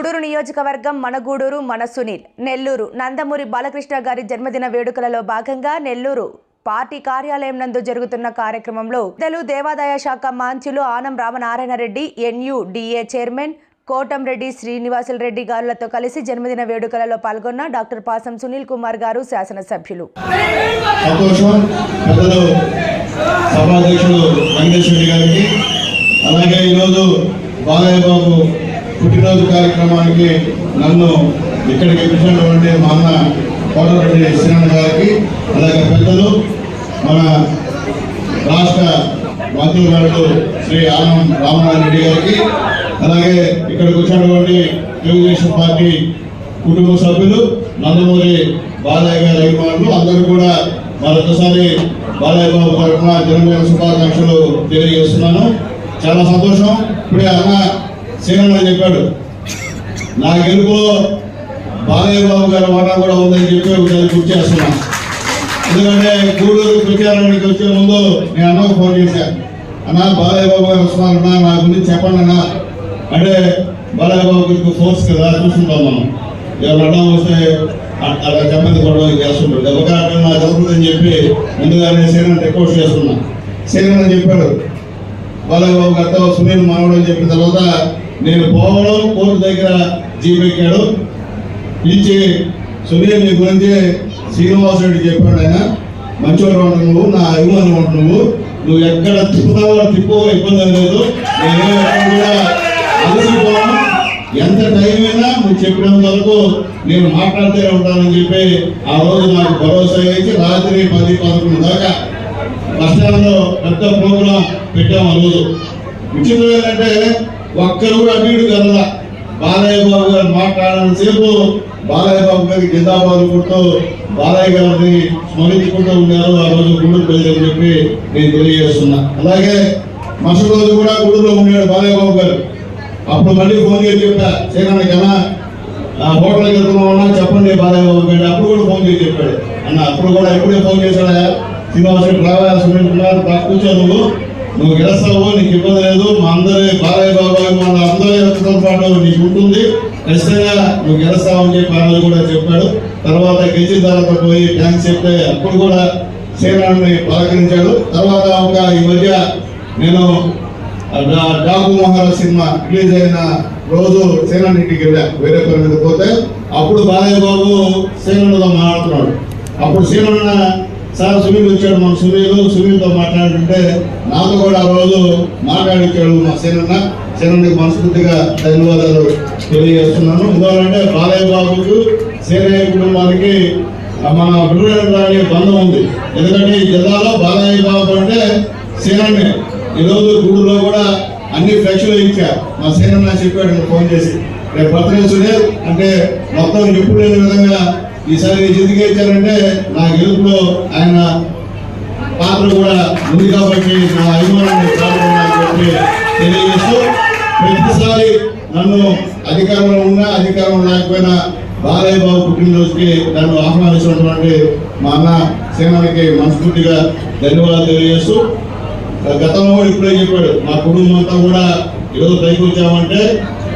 గూడూరు నియోజకవర్గం మనగూడూరు మనసునీల్ మన సునీల్. నెల్లూరు నందమూరి బాలకృష్ణ గారి జన్మదిన వేడుకలలో భాగంగా నెల్లూరు పార్టీ కార్యాలయం నందు జరుగుతున్న కార్యక్రమంలో పెద్దలు దేవాదాయ శాఖ మాంచులు ఆనం రామనారాయణ రెడ్డి ఎన్యుడిఏ చైర్మన్ కోటంరెడ్డి శ్రీనివాసుల రెడ్డి గారులతో కలిసి జన్మదిన వేడుకలలో పాల్గొన్న డాక్టర్ పాసం సునీల్ కుమార్ గారు శాసనసభ్యులు. అలాగే ఈరోజు బాలయ్య బాబు పుట్టినరోజు కార్యక్రమానికి నన్ను ఇక్కడికి వచ్చినటువంటి మా అన్న కోటరెడ్డి శ్రీనాథ్ గారికి అలాగే పెద్దలు మన రాష్ట్ర మంత్రివర్యులు శ్రీ ఆనం రామనారాయణ రెడ్డి గారికి అలాగే ఇక్కడికి వచ్చినటువంటి తెలుగుదేశం పార్టీ కుటుంబ సభ్యులు నందమూరి బాలయ్య గారి అభిమానులు అందరూ కూడా మరొకసారి బాలయ్య బాబు తరఫున జన్మదిన శుభాకాంక్షలు తెలియజేస్తున్నాను. చాలా సంతోషం. ఇప్పుడే అన్న సీనన్న చెప్పాడు. నా గెలుపులో బాలయ్య బాబు గారి వాటా కూడా ఉందని చెప్పి ఒకసారి గుర్తు చేస్తున్నాను ఎందుకంటే గూడూరు ప్రచారానికి వచ్చే ముందు నేను అన్నకు ఫోన్ చేశాను అన్న బాలయ్య బాబు గారు వస్తున్నారన్నా నా గురించి చెప్పండి అన్న. అంటే బాలయ్య బాబు గురించి ఫోర్స్ కదా చూస్తుంటాం మనం. ఎవరు అడ్డం వస్తే అ- అలా చెప్పండి గొడవ చేస్తుంటారు దెబ్బగా నాకు జరుగుతుందని చెప్పి ముందుగానే సేనని రిక్వెస్ట్ చేస్తున్నా. సేన చెప్పాడు. బాలయ్య బాబు గారితో సునీల్ మానవుడు అని చెప్పిన తర్వాత నేను పోవడం కోర్టు దగ్గర జీపెక్కాడు పిలిచి సునీల్ నీ గురించి శ్రీనివాస్ రెడ్డి చెప్పాడు ఆయన. మంచివాడు అంటు నువ్వు నా అభిమానం అంటు నువ్వు నువ్వు ఎక్కడ తిప్పుతావో తిప్పో ఇబ్బంది లేదు. నేను కూడా అలసిపోను. ఎంత టైం అయినా నువ్వు చెప్పినంత వరకు నేను మాట్లాడుతూనే ఉంటానని చెప్పి ఆ రోజు నాకు భరోసా ఇచ్చి రాత్రి పది పదకొండు దాకా బస్టాండ్లో పెద్ద ప్రోగ్రాం పెట్టాము ఆ రోజు. విచిత్రం ఏంటంటే ఒక్కరు కూడా అడ్డు కదలా బాలయ్య బాబు గారు మాట్లాడడం సేపు బాలయ్య బాబు గారికి జిందాబాద్ కొడుతూ బాలయ్య గారిని స్మరించుకుంటూ ఉన్నారు. ఆ రోజు గుండెలు ప్రజలని చెప్పి నేను తెలియజేస్తున్నా. అలాగే మరుసటి రోజు కూడా గుడిలో ఉన్నాడు బాలయ్య బాబు గారు. అప్పుడు మళ్ళీ ఫోన్ చేసి చెప్పా సేనా జనా ఆ హోటల్కి వెళ్తున్నామన్నా చెప్పండి బాలయ్య బాబు గారు అప్పుడు కూడా ఫోన్ చేసి చెప్పాడు. అన్న అప్పుడు కూడా ఎప్పుడే ఫోన్ చేశాడా? శ్రీనివాస్ రెడ్డి రావా కుమార్ కూర్చో నువ్వు. నువ్వు గెలుస్తావు నీకు ఇబ్బంది లేదు. మా అందరి అందరి పాటు నీకు ఉంటుంది. ఖచ్చితంగా నువ్వు గెలుస్తావు అని చెప్పి ఆ రోజు కూడా చెప్పాడు. తర్వాత గెలిచిన తర్వాత పోయి థ్యాంక్స్ చెప్తే అప్పుడు కూడా శ్రీరాముని పలకరించాడు. తర్వాత ఒక ఈ మధ్య నేను డాకు మహారాజ్ సినిమా రిలీజ్ అయిన రోజు సేనాని ఇంటికి వెళ్ళా. వేరే పని మీద పోతే అప్పుడు బాలయ్య బాబు సేనతో మాట్లాడుతున్నాడు. అప్పుడు సేనన్న సార్ సునీల్ వచ్చాడు మన సునీల్. సునీల్తో మాట్లాడుతుంటే నాతో కూడా ఆ రోజు మాట్లాడించాడు మా సేనన్న. సేనన్నకి మనస్ఫూర్తిగా ధన్యవాదాలు తెలియజేస్తున్నాను. ఎందుకంటే బాలయ్య బాబుకు సేనయ్య కుటుంబానికి మన విడుదల బంధం ఉంది. ఎందుకంటే ఈ జిల్లాలో బాలయ్య బాబు అంటే సేనన్నే ఈరోజు గుడిలో కూడా అన్ని ఫ్లెక్స్లు ఇచ్చా మా సేనన్న చెప్పాడు ఫోన్ చేసి. రేపు బర్త్డే అంటే మొత్తం ఎప్పుడు లేని విధంగా ఈసారి ఎందుకు ఇచ్చారంటే నా గెలుపులో ఆయన పాత్ర కూడా ఉంది కాబట్టి నా అభిమానాన్ని కాపాడాలని చెప్పి తెలియజేస్తూ ప్రతిసారి నన్ను అధికారంలో ఉన్నా అధికారం లేకపోయినా బాలయ్య బాబు పుట్టినరోజుకి నన్ను ఆహ్వానించినటువంటి మా అన్న సేనానికి మనస్ఫూర్తిగా ధన్యవాదాలు తెలియజేస్తూ గతంలో కూడా ఇప్పుడే చెప్పాడు మా కుటుంబం అంతా కూడా ఈరోజు పైకి వచ్చామంటే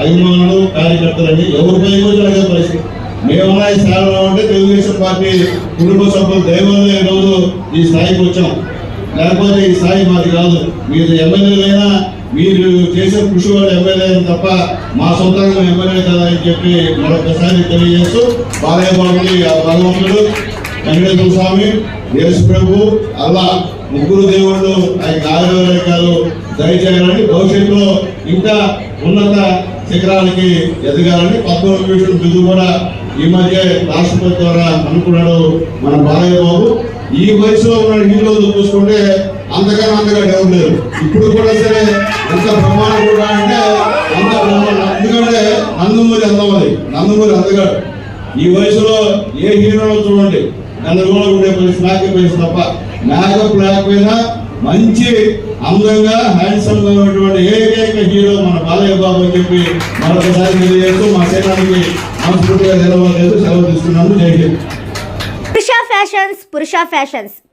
అభిమానులు కార్యకర్తలని ఎవరు పైకి వచ్చారు పరిస్థితి. మేమన్నా ఈ స్థాయిలో ఉంటే తెలుగుదేశం పార్టీ కుటుంబ సభ్యులు దైవంలో ఈరోజు రోజు ఈ స్థాయికి వచ్చాం. లేకపోతే ఈ స్థాయి మాది కాదు. మీరు ఎమ్మెల్యేలైనా మీరు చేసే కృషి వల్ల ఎమ్మెల్యే తప్ప మా సొంతంగా ఎమ్మెల్యే కదా అని చెప్పి మరొకసారి తెలియజేస్తూ బాలయ్య బాబుని ఆ భగవంతుడు వెంకటేశ్వర స్వామి యేసు ప్రభు అలా ముగ్గురు దేవుళ్ళు ఆయన ఆయుర్వేదాలు దయచేయాలని భవిష్యత్తులో ఇంకా ఉన్నత శిఖరాలకి ఎదగాలని పద్మవిభూషణ్ బిందు కూడా ఈ మధ్య రాష్ట్రపతి ద్వారా అనుకున్నాడు మన బాలయ్య బాబు. ఈ వయసులో ఉన్న ఈ రోజు చూసుకుంటే అంతకన్నా అంతగా డౌట్ లేదు ఇప్పుడు కూడా సరే ఎంత బ్రహ్మాండం కూడా అంటే అంత బ్రహ్మాండం ఎందుకంటే నందమూరి అందమది నందమూరి అందగాడు. ఈ వయసులో ఏ హీరోలో చూడండి. గందరగోళం ఉండే పరిస్థితి నాకే తప్ప. మేకప్ లేకపోయినా మంచి అందంగా హ్యాండ్సమ్గా ఉన్నటువంటి ఏకైక హీరో మన బాలయ్య బాబు అని చెప్పి మరొకసారి తెలియజేస్తూ మా సేనానికి మనస్ఫూర్తిగా తెలవలేదు సెలవు తీసుకున్నాను. జై హింద్. పురుష ఫ్యాషన్స్ పురుష ఫ్యాషన్స్.